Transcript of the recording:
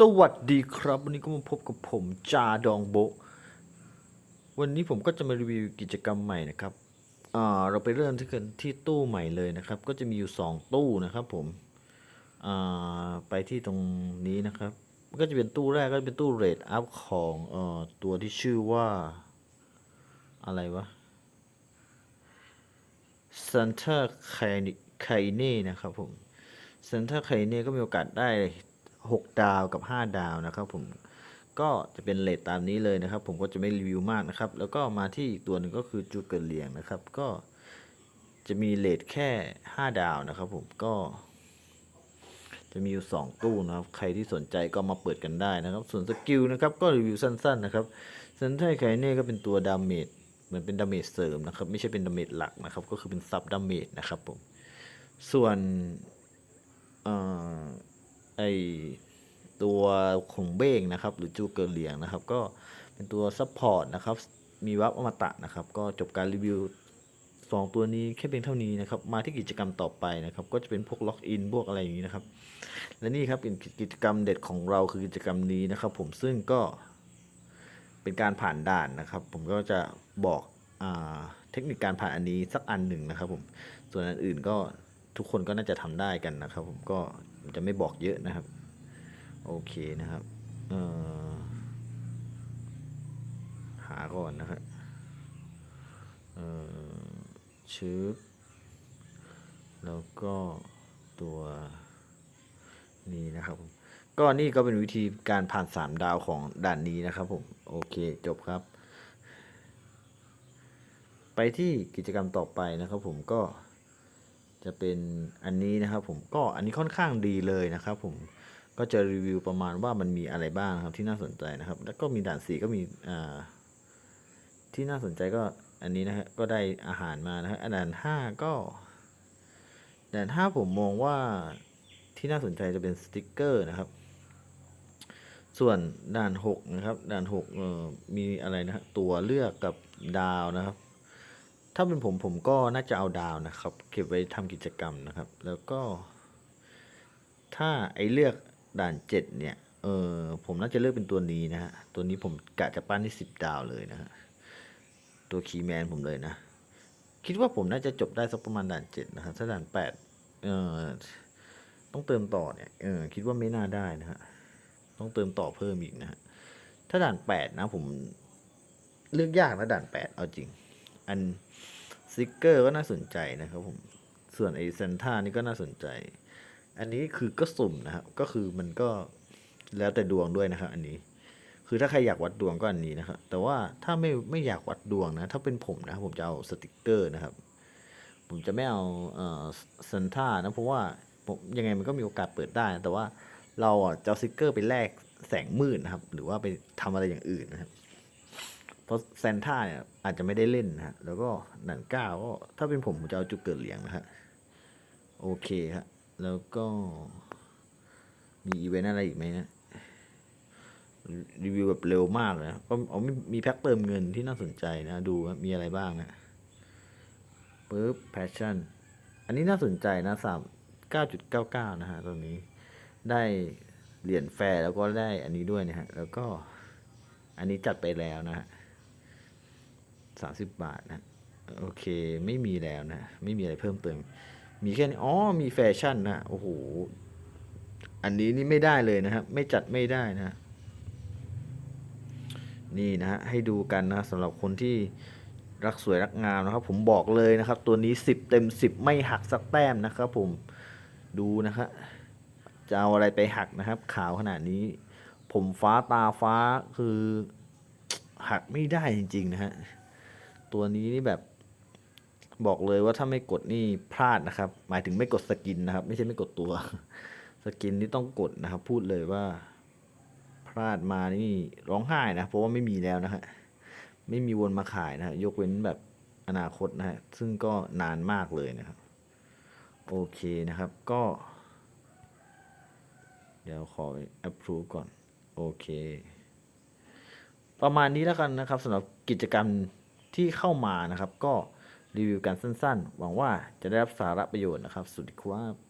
สวัสดีครับ วันนี้ก็มาพบกับผมจาดองโบ วันนี้ผมก็จะมารีวิวกิจกรรมใหม่นะครับอ่าเราไปเริ่มที่กันที่ตู้ใหม่เลยนะครับ ก็จะมีอยู่ 2 ตู้นะครับผมอ่าไปที่ตรงนี้นะครับมันก็จะเป็นตู้แรกก็จะเป็นตู้เรทอัพของอตัวที่ชื่อว่า อะไรวะ Santa k a i n e นะครับผม Santa k a i n e ก็มีโอกาสได้ 6 ดาวกับ 5 ดาวนะครับผมก็จะเป็นเลทตามนี้เลยนะครับ ผมก็จะไม่รีวิวมากนะครับ แล้วก็มาที่อีกตัวหนึ่งก็คือจูเกิลเลียงนะครับ ก็จะมีเลทแค่ 5 ดาวนะครับผมก็ จะมีอยู่ 2 ตู้นะครับ ใครที่สนใจก็มาเปิดกันได้นะครับ ส่วนสกิลนะครับก็รีวิวสั้นๆนะครับเซนไทไคเน่ก็เป็นตัวดาเมจเหมือนเป็นดาเมจเสริมนะครับ ไม่ใช่เป็นดาเมจหลักนะครับ ก็คือเป็นซับดาเมจนะครับผมส่วนเอ่อ ไอตัวของเบ้งนะครับ หรือจูเกิลเลียงนะครับ ก็เป็นตัวซัพพอร์ตนะครับ มีวับอมตะนะครับ ก็จบการรีวิวสองตัวนี้แค่เพียงเท่านี้นะครับ มาที่กิจกรรมต่อไปนะครับ ก็จะเป็นพวกล็อกอินพวกอะไรอย่างนี้นะครับ และนี่ครับเป็นกิจกรรมเด็ดของเราคือกิจกรรมนี้นะครับ ผมซึ่งก็เป็นการผ่านด่านนะครับ ผมก็จะบอกอเทคนิคการผ่านอันนี้สักอันหนึ่งนะครับผม ส่วนอันอื่นก็ทุกคนก็น่าจะทำได้กันนะครับ ผมก็ จะไม่บอกเยอะนะครับ โอเคนะครับหาก่อนนะครับเอ่อแล้วก็ตัวนี้นะครับผมก็นี่ก็เป็นวิธีการผ่านสามดาวของด่านนี้นะครับผมโอเคจบครับ ไปที่กิจกรรมต่อไปนะครับผมก็ จะเป็นอันนี้นะครับผมก็อันนี้ค่อนข้างดีเลยนะครับผมก็จะรีวิวประมาณว่ามันมีอะไรบ้างครับที่น่าสนใจนะครับ แล้วก็มีด่านสีก็มีอ่าที่น่าสนใจก็อันนี้นะฮะก็ได้อาหารมานะฮะอันด่านห้าก็ด่านห้าผมมองว่าที่น่าสนใจจะเป็นสติกเกอร์นะครับ ส่วนด่านหกนะครับ ด่านหกเอ่อมีอะไรนะฮะตัวเลือกกับดาวนะครับ ถ้าเป็นผมผมก็น่าจะเอาดาวนะครับ เก็บไว้ทำกิจกรรมนะครับ แล้วก็ ถ้าไอเลือกด่านเจ็ดเนี่ยเออผมน่าจะเลือกเป็นตัวนี้นะฮะ ตัวนี้ผมกะจะปั้นที่สิบดาวเลยนะฮะ ตัวคีแมนผมเลยนะ คิดว่าผมน่าจะจบได้สักประมาณด่านเจ็ดนะครับ ถ้าด่านแปดเออต้องเติมต่อเนี่ยเออคิดว่าไม่น่าได้นะฮะ ต้องเติมต่อเพิ่มอีกนะฮะ ถ้าด่านแปดนะผมเลือกยากนะด่านแปดเอาจริง อันซิกเกอร์ก็น่าสนใจนะครับผม ส่วนไอเซนท่านี่ก็น่าสนใจ อันนี้คือก็สุ่มนะครับ ก็คือมันก็แล้วแต่ดวงด้วยนะครับ อันนี้ คือถ้าใครอยากวัดดวงก็อันนี้นะครับ แต่ว่าถ้าไม่ไม่อยากวัดดวงนะ ถ้าเป็นผมนะผมจะเอาสติกเกอร์นะครับ ผมจะไม่เอาเอ่อเซนท่านะ เพราะว่าผมยังไงมันก็มีโอกาสเปิดได้นะแต่ว่าเราอะจะสติกเกอร์ไปแลกแสงมืดนะครับ หรือว่าไปทำอะไรอย่างอื่นนะครับ เพราะเซนท่าเนี่ยอาจจะไม่ได้เล่นนะฮะ แล้วก็หนันก้าวก็ถ้าเป็นผมผมจะเอาจุดเกิดเหลียงนะฮะ โอเคครับแล้วก็ มีอีเวนต์อะไรอีกไหมนะรีวิวแบบเร็วมากเลยนะก็เอามีมีแพ็คเติมเงินที่น่าสนใจนะ ดูว่ามีอะไรบ้างนะปึ๊บ passion อันนี้น่าสนใจนะสามเก้าจุดเก้าเก้านะฮะตรงนี้ ได้เหรียญแฟร์แล้วก็ได้อันนี้ด้วยนะฮะ แล้วก็อันนี้จัดไปแล้วนะฮะ สามสิบบาทนะโอเคไม่มีแล้วนะ ไม่มีอะไรเพิ่มเติม มีแค่นี้อ๋อมีแฟชั่นนะโอ้โหอันนี้นี่ไม่ได้เลยนะครับ ไม่จัดไม่ได้นะ นี่นะฮะให้ดูกันนะสำหรับคนที่รักสวยรักงามนะครับ ผมบอกเลยนะครับ ตัวนี้ 10 เต็ม 10 ไม่หักสักแต้มนะครับ ผมดูนะครับจะเอาอะไรไปหักนะครับ ขาวขนาดนี้ ผมฟ้าตาฟ้าคือหักไม่ได้จริง ๆ นะฮะ ตัวนี้นี่แบบบอกเลยว่าถ้าไม่กดนี่พลาดนะครับ หมายถึงไม่กดสกินนะครับ ไม่ใช่ไม่กดตัว สกินนี่ต้องกดนะครับ พูดเลยว่า พลาดมานี่ร้องไห้นะเพราะว่าไม่มีแล้วนะฮะไม่มีวนมาขายนะฮะยกเว้นแบบอนาคตนะฮะซึ่งก็นานมากเลยนะครับ โอเคนะครับก็ เดี๋ยวขอ approve ก่อน โอเค ประมาณนี้แล้วกันนะครับสำหรับกิจกรรม ที่เข้ามานะครับ ก็รีวิวกันสั้นๆ หวังว่าจะได้รับสาระประโยชน์นะครับสวัสดีครับ